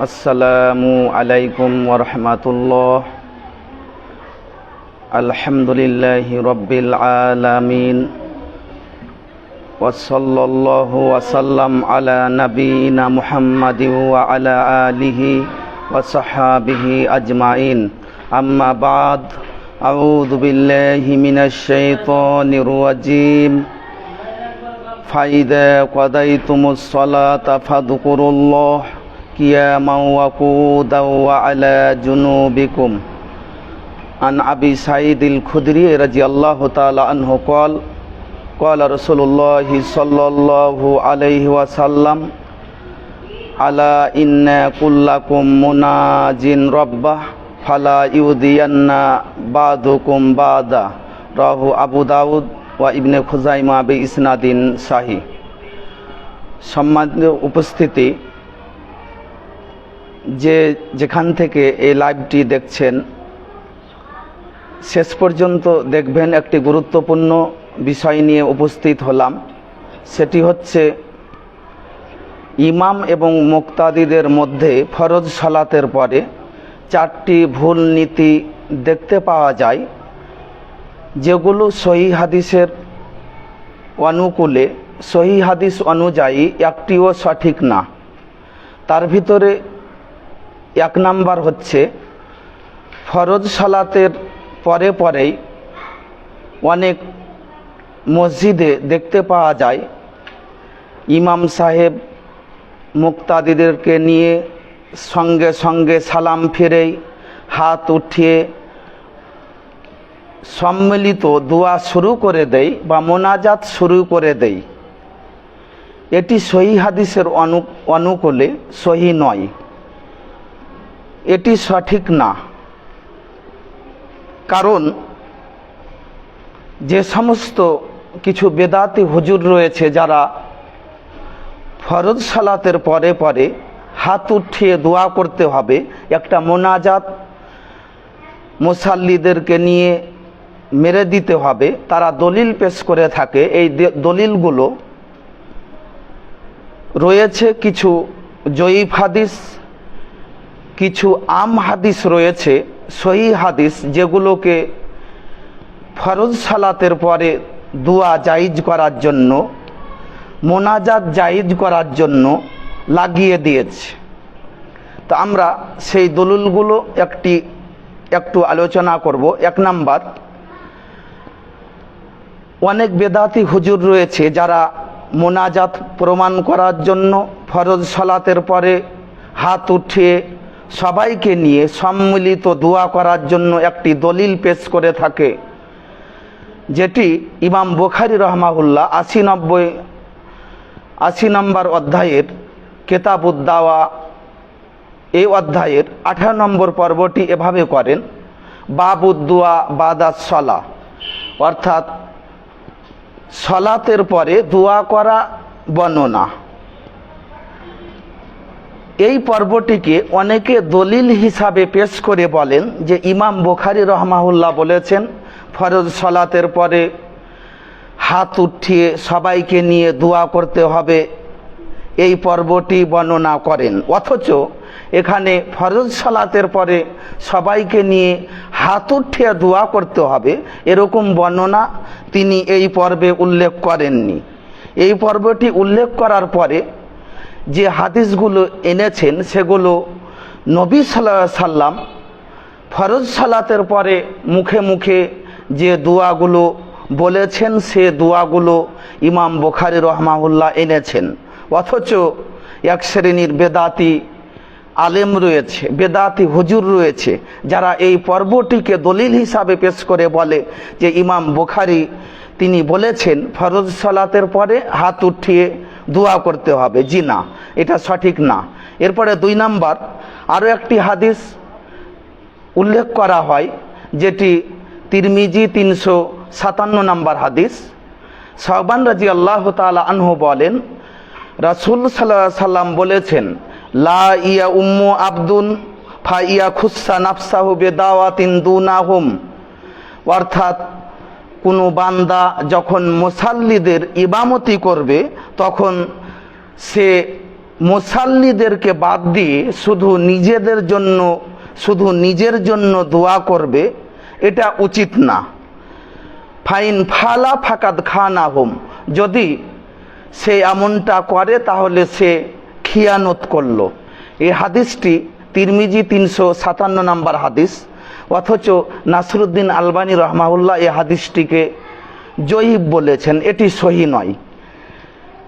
আসসালামু আলাইকুম ওরহমাতুল্লাহ আলহামদুলিল্লাহ রব্বিল আলামিন وصلى الله وسلم على نبينا محمد وعلى آله وصحابه أجمعين أما بعد أعوذ بالله من الشيطان الرجيم فإذا قضيتم الصلاة فاذكروا الله قياما وقودا وعلى جنوبكم عن أبي سعيد الخدري رضي الله تعالى عنه قال قال رسول الله صلى الله عليه وسلم ألا إن كلكم مناج ربه فلا يؤذين بعضكم بعضا রাহু আবু দাউদ ওয়া ইবনে খুজাইমা বি ইসনাদিন শাহি সম্মানিত উপস্থিতি যে যেখান থেকে এই লাইভটি দেখছেন, শেষ পর্যন্ত দেখবেন একটি গুরুত্বপূর্ণ বিষয় নিয়ে উপস্থিত হলাম। সেটি হচ্ছে, ইমাম এবং মুক্তাদিদের মধ্যে ফরজ সালাতের পরে চারটি ভুল নীতি দেখতে পাওয়া যায়, যেগুলো সহি হাদিসের অনুকূলে, সহি হাদিস অনুযায়ী একটিও সঠিক না। তার ভিতরে এক নাম্বার হচ্ছে, ফরজ সালাতের পরে পরেই অনেক মসজিদে দেখতে পাওয়া যায়, ইমাম সাহেব মুক্তাদিদেরকে নিয়ে সঙ্গে সঙ্গে সালাম ফিরেই হাত উঠিয়ে সম্মিলিত দোয়া শুরু করে দেই বা মোনাজাত শুরু করে দেই এটি সহি হাদিসের অনু, অনুকূলে সহি নয়। এটি সঠিক না। কারণ যে সমস্ত কিছু বেদাতি হুজুর রয়েছে যারা ফরজ সালাতের পরে পরে হাত উঠিয়ে দোয়া করতে হবে, একটা মোনাজাত মুসাল্লিদেরকে নিয়ে মেরে দিতে হবে, তারা দলিল পেশ করে থাকে, এই দলিলগুলো রয়েছে কিছু জয়ীফ হাদিস কিছু আম হাদিস রয়েছে, সহি হাদিস, যেগুলোকে ফরজ সালাতের পরে দোয়া জাইজ করার জন্য, মোনাজাত জাইজ করার জন্য লাগিয়ে দিয়েছে। তো আমরা সেই দলিলগুলো একটি, একটু আলোচনা করব। এক নাম্বার, অনেক বেদাতি হুজুর রয়েছে যারা মোনাজাত প্রমাণ করার জন্য ফরজ সালাতের পরে হাত উঠিয়ে সবাইকে নিয়ে সম্মিলিত দোয়া করার জন্য একটি দলিল পেশ করে থাকে, যেটি ইমাম বুখারি রহমাহুল্লাহ আশি নব্বই, আশি নম্বর অধ্যায়ের কেতাবুদ্দাওয়া, এই অধ্যায়ের আঠারো নম্বর পর্বটি এভাবে করেন, বাবুদ্দুয়া বাদাস সলা অর্থাৎ সলাতের পরে দোয়া করা বর্ণনা। এই পর্বটিকে অনেকে দলিল হিসাবে পেশ করে বলেন যে ইমাম বোখারি রহমাহুল্লাহ বলেছেন, ফরজ সলাতের পরে হাত উঠিয়ে সবাইকে নিয়ে দোয়া করতে হবে, এই পর্বটি বর্ণনা করেন। অথচ এখানে ফরজ সালাতের পরে সবাইকে নিয়ে হাত উঠিয়ে দোয়া করতে হবে, এরকম বর্ণনা তিনি এই পর্বে উল্লেখ করেননি। এই পর্বটি উল্লেখ করার পরে যে হাদিসগুলো এনেছেন সেগুলো নবী সাল্লা সাল্লাম ফরজ সালাতের পরে মুখে মুখে যে দোয়াগুলো বলেছেন, সে দোয়াগুলো ইমাম বোখারি রহমাউল্লাহ এনেছেন। অথচ এক শ্রেণির বেদাতি আলেম রয়েছে, বেদাতি হুজুর রয়েছে, যারা এই পর্বটিকে দলিল হিসাবে পেশ করে বলে যে ইমাম বোখারি তিনি বলেছেন, ফরজ সালাতের পরে হাত উঠিয়ে দোয়া করতে হবে, জি না, এটা সঠিক না। এরপরে দুই নাম্বার আরও একটি হাদিস উল্লেখ করা হয়, যেটি তিরমিজি তিনশো সাতান্ন নম্বর হাদিস। সাহবান রাজি আল্লাহ তালা আনহু বলেন, রাসুল সাল্লাহ সাল্লাম বলেছেন, লা ইয়া উম্মু আব্দুন ফা ইয়া খুসা নাফসাহু বেদাওয়াতিন দুনাহুম। অর্থাৎ কোনো বান্দা যখন মুসাল্লিদের ইবামতি করবে, তখন সে মুসাল্লিদেরকে বাদ দিয়ে শুধু নিজেদের জন্য, শুধু নিজের জন্য দোয়া করবে, এটা উচিত না। ফাইন ফালা ফাকাদ খান আহম যদি সে এমনটা করে, তাহলে সে খিয়ানত করল। এই হাদিসটি তিরমিজি তিনশো সাতান্ন নম্বর হাদিস। অথচ নাসরুদ্দিন আলবানী রহমাউল্লাহ এই হাদিসটিকে জয়ীব বলেছেন, এটি সহি নয়।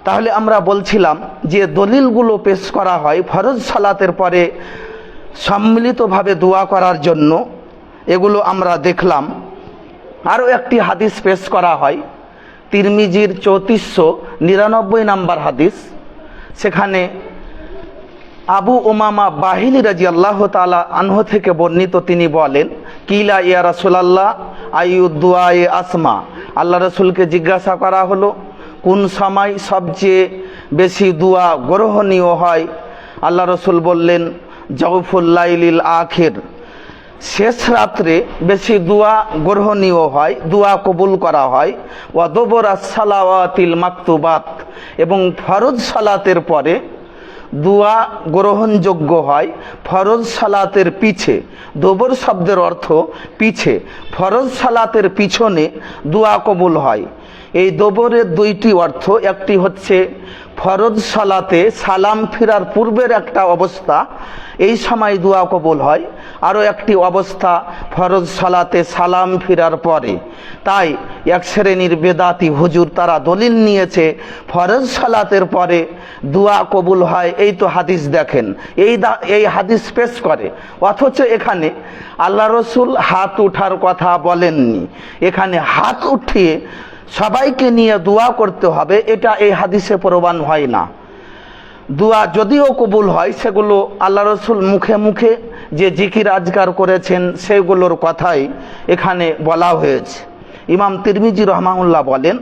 তাহলে আমরা বলছিলাম যে দলিলগুলো পেশ করা হয় ফরজ সালাতের পরে সম্মিলিতভাবে দোয়া করার জন্য, এগুলো আমরা দেখলাম। আরও একটি হাদিস পেশ করা হয়, তিরমিজির চৌত্রিশশো নিরানব্বই নাম্বার হাদিস। সেখানে আবু ওমামা বাহিনী রাজি আল্লাহ তালা আনহ থেকে বর্ণিত তিনি বলেন, কিলা ইয়া রাসুলাল্লাহ আইউদ্দুয়া এ আসমা? আল্লাহ রসুলকে জিজ্ঞাসা করা হলো, কোন সময় সবচেয়ে বেশি দুয়া গ্রহণীয় হয়? আল্লাহ রসুল বললেন জৌফুল্লাইলিল আখের। শেষ রাত্রে বেশি দোয়া গ্রহণীয় হয়, দোয়া কবুল করা হয়। ওয়া ওয়াদবর সালাওয়াতিল মাকতুবাত এবং ফরজ সালাতের পরে দোয়া গ্রহণযোগ্য হয়, ফরজ সালাতের পিছে। দোবর শব্দের অর্থ পিছে। ফরজ সালাতের পিছনে দোয়া কবুল হয়। এই দোবরের দুইটি অর্থ, একটি হচ্ছে ফরজ সালাতে সালাম ফিরার পূর্বের একটা অবস্থা, এই সময় দোয়া কবুল হয়। আরও একটি অবস্থা, ফরজ সালাতে সালাম ফিরার পরে। তাই এক শ্রেণির বেদাতি হুজুর তারা দলিল নিয়েছে, ফরজ সালাতের পরে দোয়া কবুল হয়। এই তো হাদিস দেখেন, এই এই হাদিস পেশ করে। অথচ এখানে আল্লাহ রসুল হাত উঠার কথা বলেননি। এখানে হাত উঠিয়ে সবাইকে নিয়ে দোয়া করতে হবে, এটা এই হাদিসে প্রমাণ হয় না। দোয়া যদিও কবুল হয়, সেগুলো আল্লাহ রসুল মুখে মুখে যে জিকির আজগার করেছেন, সেগুলোর কথাই এখানে বলা হয়েছে। ইমাম তিরমিজি রহমাউল্লাহ বলেন,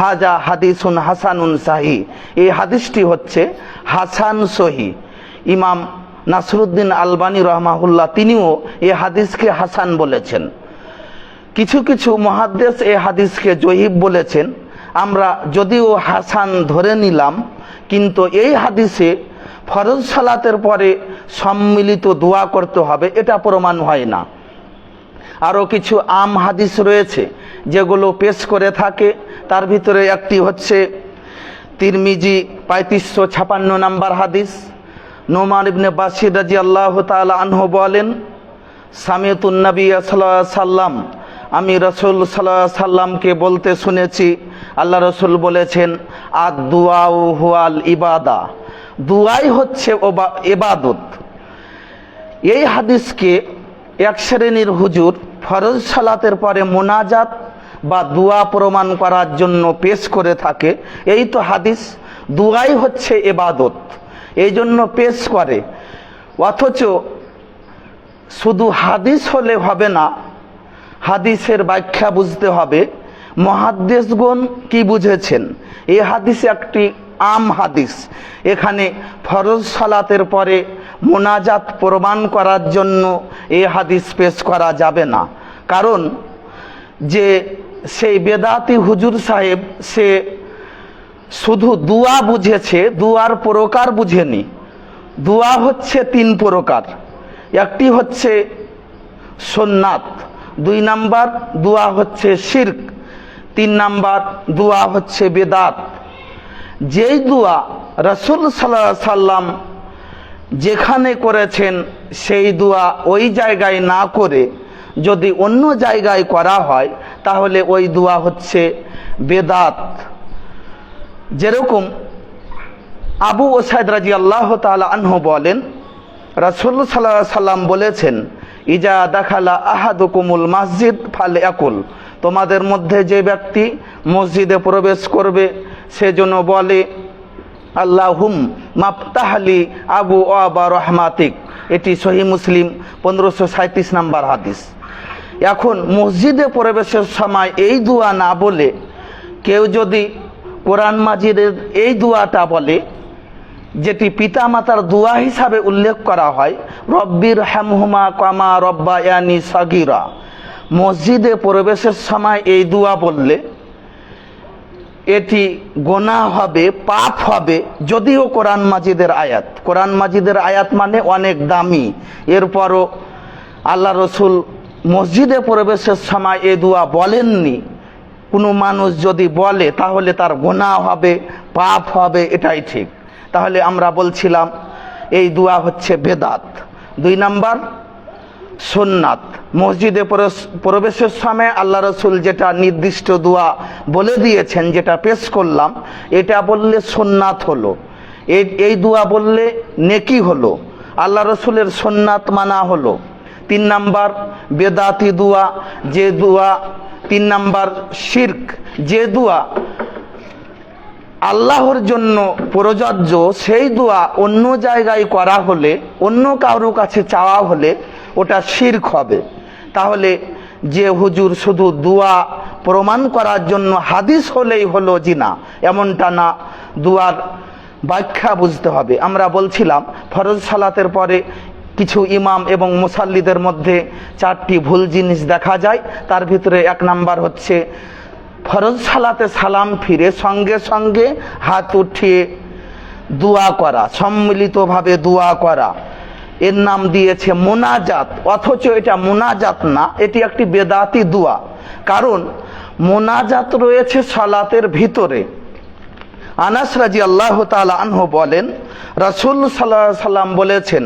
হাজা হাদিসুন হাসানুন সাহি। এই হাদিসটি হচ্ছে হাসান সহি। ইমাম নাসরুদ্দিন আলবানী রহমাহুল্লাহ তিনিও এই হাদিসকে হাসান বলেছেন। কিছু কিছু মহাদ্দেশ এ হাদিসকে জহিব বলেছেন। আমরা যদিও হাসান ধরে নিলাম, কিন্তু এই হাদিসে ফরজ সালাতের পরে সম্মিলিত দোয়া করতে হবে, এটা প্রমাণ হয় না। আরও কিছু আম হাদিস রয়েছে, যেগুলো পেশ করে থাকে। তার ভিতরে একটি হচ্ছে তিরমিজি পঁয়ত্রিশশো ছাপান্ন নাম্বার হাদিস। নোমান ইবনে বাসির রাজি আল্লাহ তালা আনহু বলেন সামিয়তুন্নবী সাল্লাম আমি রসুল সাল্লাহ সাল্লামকে বলতে শুনেছি, আল্লাহ রসুল বলেছেন আর দুয়াউ হুয়াল ইবাদা। দুয়াই হচ্ছে এবাদত এই হাদিসকে এক শ্রেণির হুজুর ফরজ সালাতের পরে মোনাজাত বা দুয়া প্রমাণ করার জন্য পেশ করে থাকে। এই তো হাদিস দুয়াই হচ্ছে এবাদত এই জন্য পেশ করে। অথচ শুধু হাদিস হলে হবে না হাদিসের ব্যাখ্যা বুঝতে হবে। মহাদ্দেশগণ কি বুঝেছেন? এই হাদিস একটি আম হাদিস। এখানে ফরজ সালাতের পরে মোনাজাত প্রমাণ করার জন্য এই হাদিস পেশ করা যাবে না। কারণ যে সেই বেদাতি হুজুর সাহেব, সে শুধু দুয়া বুঝেছে, দুয়ার প্রকার বুঝেনি। দুয়া হচ্ছে তিন প্রকার। একটি হচ্ছে সোননাথ দুই নাম্বার দুয়া হচ্ছে শির্ক, তিন নাম্বার দুয়া হচ্ছে বেদাত। যেই দুয়া রসুল সাল্লাহ সাল্লাম যেখানে করেছেন, সেই দুয়া ওই জায়গায় না করে যদি অন্য জায়গায় করা হয়, তাহলে ওই দুয়া হচ্ছে বেদাত। যেরকম আবু ওসাইদ রাজি আল্লাহ তালা আনহু বলেন, রাসুল সাল্লাহ সাল্লাম বলেছেন ইজা দেখালা আহাদুকুমুল মসজিদ ফালে একুল তোমাদের মধ্যে যে ব্যক্তি মসজিদে প্রবেশ করবে সেজন্য বলে, আল্লাহুম মাফতাহালি আবু আবা রহমাতিক। এটি সহি মুসলিম পনেরোশো সাঁত্রিশ নাম্বার হাদিস। এখন মসজিদে প্রবেশের সময় এই দুয়া না বলে, কেউ যদি কোরআন মাজিদের এই দুয়াটা বলে যেটি পিতামাতার দোয়া হিসাবে উল্লেখ করা হয় রব্বির হ্যামহুমা কামা রব্বা ইয়ানি সাগিরা। মসজিদে প্রবেশের সময় এই দোয়া বললে, এটি গোনা হবে, পাপ হবে, যদিও কোরআন মাজিদের আয়াত। কোরআন মাজিদের আয়াত মানে অনেক দামি। এরপরও আল্লাহ রসুল মসজিদে প্রবেশের সময় এ দোয়া বলেননি। কোনো মানুষ যদি বলে, তাহলে তার গোনা হবে, পাপ হবে, এটাই ঠিক। তাহলে আমরা বলছিলাম, এই দোয়া হচ্ছে বেদাত। দুই নাম্বার, সুন্নাত। মসজিদে প্রবেশের সময় আল্লাহ রসুল যেটা নির্দিষ্ট দোয়া বলে দিয়েছেন, যেটা পেশ করলাম, এটা বললে সুন্নাত হলো। এই দোয়া বললে নেকি হলো। আল্লাহ রসুলের সুন্নাত মানা হলো। তিন নাম্বার, বেদাতি দোয়া, যে দোয়া। তিন নাম্বার, শির্ক, যে দোয়া। আল্লাহর জন্য প্রযোজ্য সেই দোয়া অন্য জায়গায় করা হলে, অন্য কারও কাছে চাওয়া হলে ওটা শির্ক হবে। তাহলে যে হুজুর শুধু দোয়া প্রমাণ করার জন্য হাদিস হলেই হলো জিনা, এমনটা না। দুয়ার ব্যাখ্যা বুঝতে হবে। আমরা বলছিলাম, ফরজ সালাতের পরে কিছু ইমাম এবং মুসাল্লিদের মধ্যে চারটি ভুল জিনিস দেখা যায়। তার ভিতরে এক নাম্বার হচ্ছে ফরজ সালাতে সালাম ফিরে সঙ্গে সঙ্গে হাত উঠিয়ে দোয়া করা, সম্মিলিতভাবে দোয়া করা। এর নাম দিয়েছে মোনাজাত, অথচ এটা মোনাজাত না, এটি একটি বেদাতি দোয়া। কারণ মোনাজাত রয়েছে সালাতের ভিতরে। আনাস রাজি আল্লাহ তালা আনহু বলেন, রাসুল সাল্লাহ সাল্লাম বলেছেন,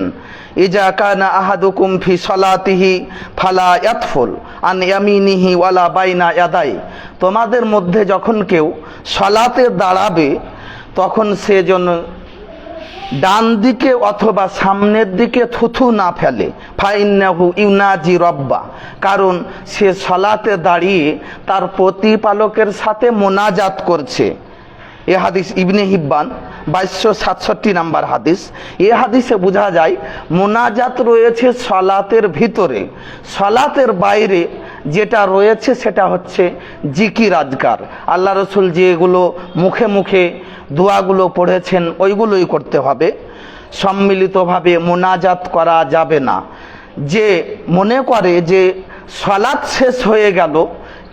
ইজা কানা আহাদুকুম ফি সলাতিহি ফালা ইয়াতফুল আন ইয়ামিনিহি ওয়ালা বাইনা ইয়াদাই। তোমাদের মধ্যে যখন কেউ সলাতে দাঁড়াবে, তখন সে যেন ডান দিকে অথবা সামনের দিকে থুথু না ফেলে। ফাইন্নাহু ইউনাজি রব্বা। কারণ সে সলাতে দাঁড়িয়ে তার প্রতিপালকের সাথে মোনাজাত করছে। এ হাদিস ইবনে হিব্বান, বাইশশো সাতষট্টি নাম্বার হাদিস। এ হাদিসে বোঝা যায়, মোনাজাত রয়েছে সলাতের ভিতরে। সলাতের বাইরে যেটা রয়েছে সেটা হচ্ছে জিকির আজকার। আল্লাহ রসুল যেগুলো মুখে মুখে দোয়াগুলো পড়েছেন, ওইগুলোই করতে হবে। সম্মিলিতভাবে মোনাজাত করা যাবে না। যে মনে করে যে সলাৎ শেষ হয়ে গেল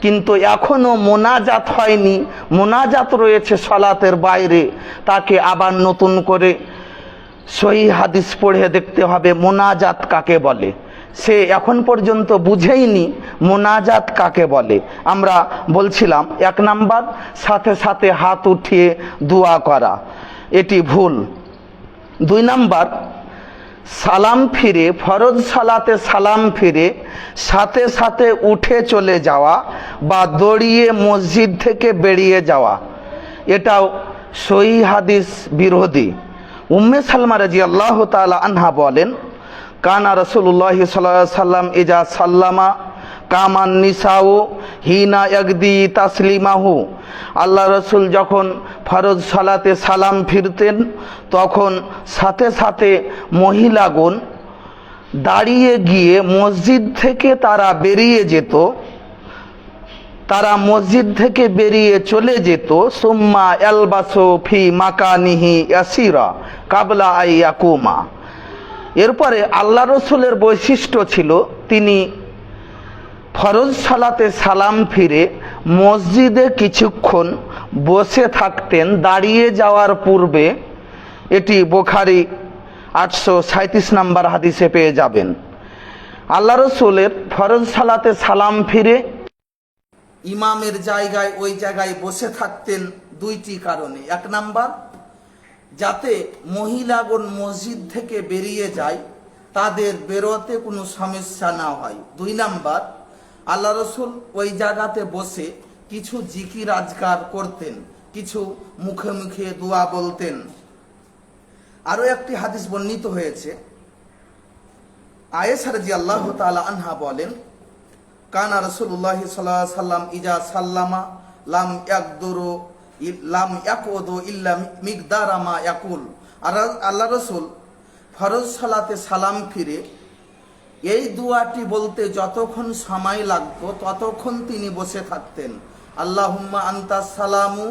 কিন্তু এখনও মোনাজাত হয়নি। মোনাজাত রয়েছে সলাতের বাইরে। তাকে আবার নতুন করে সহি হাদিস পড়ে দেখতে হবে, মোনাজাত কাকে বলে? সে এখন পর্যন্ত বুঝেইনি মোনাজাত কাকে বলে। আমরা বলছিলাম, এক নাম্বার, সাথে সাথে হাত উঠিয়ে দোয়া করা। এটি ভুল। দুই নাম্বার সালাম ফিরে, ফরজ সালাতে সালাম ফিরে, সাথে সাথে উঠে চলে যাওয়া বা দড়িয়ে মসজিদ থেকে বেরিয়ে যাওয়া। এটাও সই হাদিস বিরোধী। উম্মে সালমা রাজি আল্লাহ তালা আনহা বলেন, কানা রসুল্লাহ সাল্লাম ইজা সাল্লামা কামান নিসাও হিনা একদি তাসলিমাহু। আল্লাহ রসুল যখন ফরজ সালাতে সালাম ফিরতেন, তখন সাথে সাথে মহিলাগণ দাঁড়িয়ে গিয়ে মসজিদ থেকে তারা বেরিয়ে যেত। তারা মসজিদ থেকে বেরিয়ে চলে যেত। সুম্মা এলবাসো ফি মাকানিহি ইয়াসিরা কাবলা আইয়াকুমা এরপরে আল্লাহ রসুলের বৈশিষ্ট্য ছিল, তিনি ফরজ সালাতে সালাম ফিরে মসজিদে কিছুক্ষণ বসে থাকতেন দাঁড়িয়ে যাওয়ার পূর্বে, এটি বোখারি আটশো সাঁত্রিশ নাম্বার হাদিসে পেয়ে যাবেন। আল্লাহ রসুলের ফরজ সালাতে সালাম ফিরে ইমামের জায়গায়, ওই জায়গায় বসে থাকতেন দুইটি কারণে। এক নাম্বার, যাতে মহিলাগণ মসজিদ থেকে বেরিয়ে যায়, তাদের বেরোতে কোনো সমস্যা না হয়। দুই নাম্বার আল্লাহ রসুল ওই জায়গাতে বসে কিছু জিকি আজকার করতেন, কিছু মুখে মুখে দোয়া বলতেন। আরও একটি হাদিস বর্ণিত হয়েছে। আয়েসার জি আল্লাহ তালা আনহা বলেন, কানা রসুল্লাহ সাল্লাহ সাল্লাম ইজা সাল্লামা লাম একদুরু লাম ইয়াকুদু ইল্লা মিকদারামা ইয়াকুল। আর আল্লাহ রসুল ফরজ সালাতে সালাম ফিরে এই দুয়াটি বলতে যতক্ষণ সময় লাগতো, ততক্ষণ তিনি বসে থাকতেন। আল্লাহুম্মা আন্তা সালামু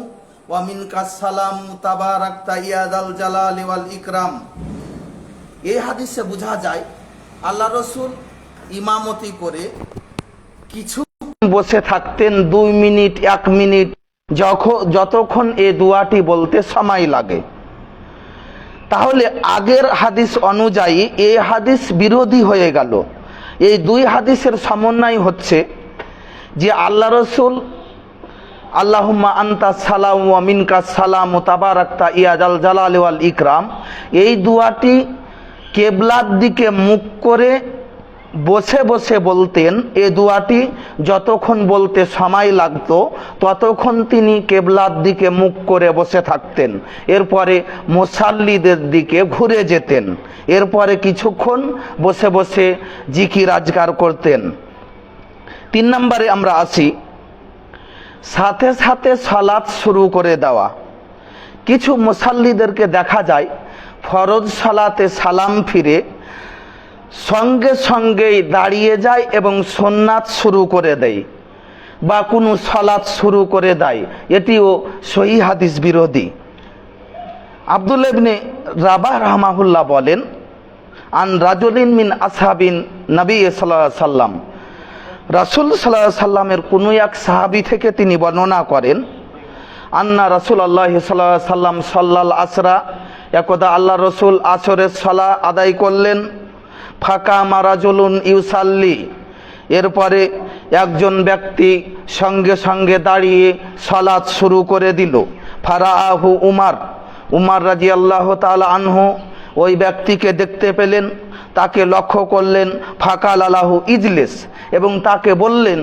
ওয়ামিন সালামু তাবারাকতা ইয়াদাল জালালি ওয়াল ইকরাম। এই হাদিসে বোঝা যায়, আল্লাহ রসুল ইমামতি করে কিছু বসে থাকতেন, দুই মিনিট, এক মিনিট যখন যতক্ষণ এ দুয়াটি বলতে সময় লাগে। তাহলে আগের হাদিস অনুযায়ী এই হাদিস বিরোধী হয়ে গেল। এই দুই হাদিসের সমন্বয় হচ্ছে যে আল্লাহ রসুল, আল্লাহুম্মা আন্তা সালাম ওয়া মিনকা সালাম ও তাবারাক্তা ইয়াজাল জালাল ইকরাম, এই দুয়াটি কেবলার দিকে মুখ করে বসে বসে বলতেন, এ দুয়াটি যতক্ষণ বলতে সময় লাগতো, ততক্ষণ তিনি কেবলার দিকে মুখ করে বসে থাকতেন। এরপরে মোসাল্লিদের দিকে ঘুরে যেতেন। এরপরে কিছুক্ষণ বসে বসে জিকির আজকার করতেন। তিন নম্বরে আমরা আসি। সাথে সাথে সালাত শুরু করে দেওয়া। কিছু মুসাল্লিদেরকে দেখা যায়, ফরজ সালাতে সালাম ফিরে সঙ্গে সঙ্গেই দাঁড়িয়ে যায় এবং সোননাথ শুরু করে দেয়, বা কোনো সলাৎ শুরু করে দেয়। এটিও সহি হাদিস বিরোধী। আব্দুল ইবনে রাবাহ রহমাহুল্লাহ বলেন, আন রাজুলিন মিন আসহাবিন নবী সাল্লাহ সাল্লাম। রাসুল সাল্লাহ সাল্লামের কোনো এক সাহাবি থেকে তিনি বর্ণনা করেন, আন্না রসুল আল্লাহ সাল্লাহ সাল্লাম সাল্লাল আসরা, একদা আল্লাহ রসুল আসরের সলা আদায় করলেন। ফাঁকা মারাজুলুন ইউসাল্লি। এরপরে একজন ব্যক্তি সঙ্গে সঙ্গে দাঁড়িয়ে সলাৎ শুরু করে দিল। ফারাহু উমার। উমার রাজি আল্লাহ তাল আনহু ওই ব্যক্তিকে দেখতে পেলেন, তাকে লক্ষ্য করলেন ফাকাল আলাহু ইজলেস এবং তাকে বললেন,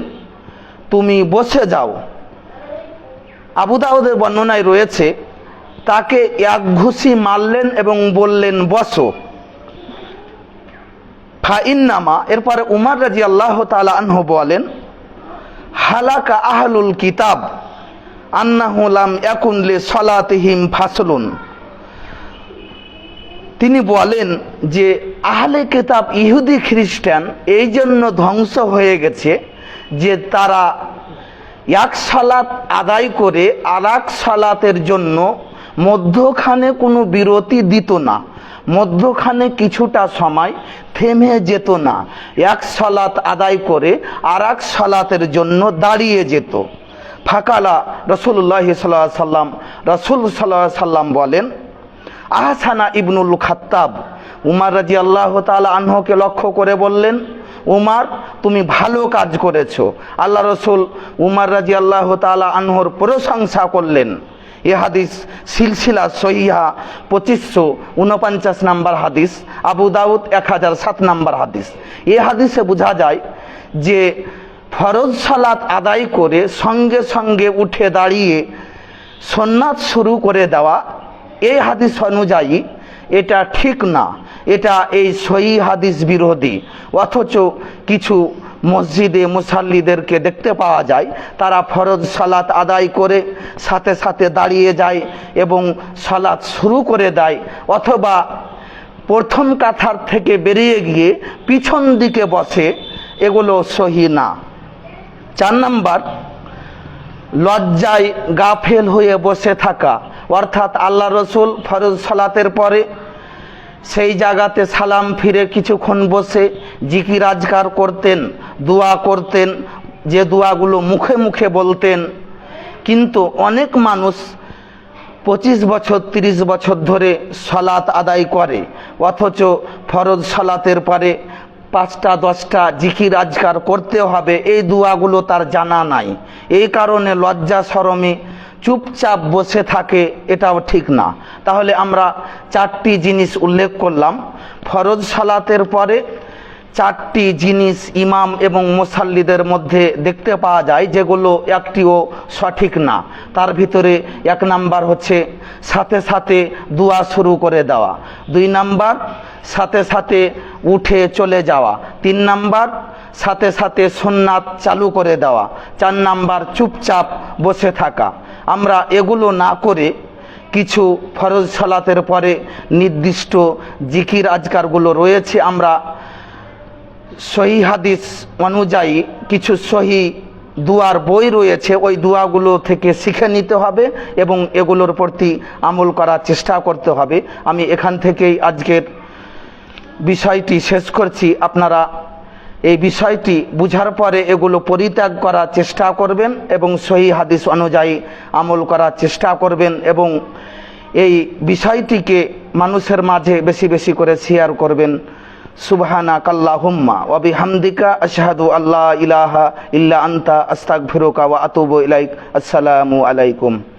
তুমি বসে যাও। আবু দাউদের বর্ণনায় রয়েছে, তাকে এক ঘুষি মারলেন এবং বললেন, বসো। ফাইন্নামা, এরপরে উমার রাজি আল্লাহ তালা আনহু বলেন, হালাকা আহলুল কিতাব আন্নাহুলাম একুনলে সলাতিহিম ফাসলুন। তিনি বলেন যে, আহলে কিতাব ইহুদি খ্রিস্টান এই জন্য ধ্বংস হয়ে গেছে যে তারা এক সালাত আদায় করে আর সালাতের জন্য মধ্যখানে কোনো বিরতি দিত না। মধ্যখানে কিছুটা সময় থেমে যেত না। এক সালাত আদায় করে আর এক সালাতের জন্য দাঁড়িয়ে যেত। ফাকালা রসুল্লাহ সাল্লাহ সাল্লাম, রসুল সাল্লাহ সাল্লাম বলেন, আহসানা ইবনুল খাত্তাব, উমার রাজি আল্লাহ তালা আনহকে লক্ষ্য করে বললেন, উমার, তুমি ভালো কাজ করেছ। আল্লাহ রসুল উমার রাজি আল্লাহ তালা আনহর প্রশংসা করলেন। এ হাদিস সিলসিলা সহিহা পঁচিশশো উনপঞ্চাশ নাম্বার হাদিস, আবু দাউদ এক হাজার সাত নাম্বার হাদিস। এ হাদিসে বোঝা যায় যে ফরজ সালাত আদায় করে সঙ্গে সঙ্গে উঠে দাঁড়িয়ে সন্ন্যাস শুরু করে দেওয়া এই হাদিস অনুযায়ী এটা ঠিক না। এটা এই সহি হাদিস বিরোধী। অথচ কিছু মসজিদে মুসাল্লিদেরকে দেখতে পাওয়া যায়, তারা ফরজ সালাত আদায় করে সাথে সাথে দাঁড়িয়ে যায় এবং সালাত শুরু করে দেয়, অথবা প্রথম কাথার থেকে বেরিয়ে গিয়ে পিছন দিকে বসে। এগুলো সহি না। চার নাম্বার লজ্জায় গাফেল হয়ে বসে থাকা। অর্থাৎ আল্লাহ রসুল ফরজ সালাতের পরে সেই জায়গাতে সালাম ফিরে কিছুক্ষণ বসে জিকির আজকার করতেন, দোয়া করতেন, যে দোয়াগুলো মুখে মুখে বলতেন। কিন্তু অনেক মানুষ পঁচিশ বছর ৩০ বছর ধরে সলাত আদায় করে, অথচ ফরজ সলাতের পরে পাঁচটা, দশটা জিকির আজকার করতে হবে, এই দোয়াগুলো তার জানা নাই। এই কারণে লজ্জা সরমে চুপচাপ বসে থাকে, এটাও ঠিক না। তাহলে আমরা চারটি জিনিস উল্লেখ করলাম। ফরজ সালাতের পরে চারটি জিনিস ইমাম এবং মুসাল্লিদের মধ্যে দেখতে পাওয়া যায়, যেগুলো একটিও সঠিক না। তার ভিতরে এক নাম্বার হচ্ছে সাথে সাথে দোয়া শুরু করে দেওয়া। দুই নাম্বার সাথে সাথে উঠে চলে যাওয়া। তিন নাম্বার, সাথে সাথে সোননাথ চালু করে দেওয়া। চার নাম্বার, চুপচাপ বসে থাকা। আমরা এগুলো না করে কিছু ফরজ সালাতের পরে নির্দিষ্ট জিকির আজকারগুলো রয়েছে। আমরা সহি হাদিস অনুযায়ী কিছু সহি দুয়ার বই রয়েছে। ওই দুয়াগুলো থেকে শিখে নিতে হবে এবং এগুলোর প্রতি আমল করার চেষ্টা করতে হবে। আমি এখান থেকেই আজকের বিষয়টি শেষ করছি। আপনারা এই বিষয়টি বুঝার পরে এগুলো পরিত্যাগ করার চেষ্টা করবেন এবং সহি হাদিস অনুযায়ী আমল করার চেষ্টা করবেন এবং এই বিষয়টিকে মানুষের মাঝে বেশি বেশি করে শেয়ার করবেন। সুবহানা কাল্লাহুম্মা ওয়াবি হামদিকা আশহাদু আল্লাহ ইলাহা ইল্লা আন্তা, আস্তাগফিরুকা ওয়া আতুবু ইলাইক। আসসালামু আলাইকুম।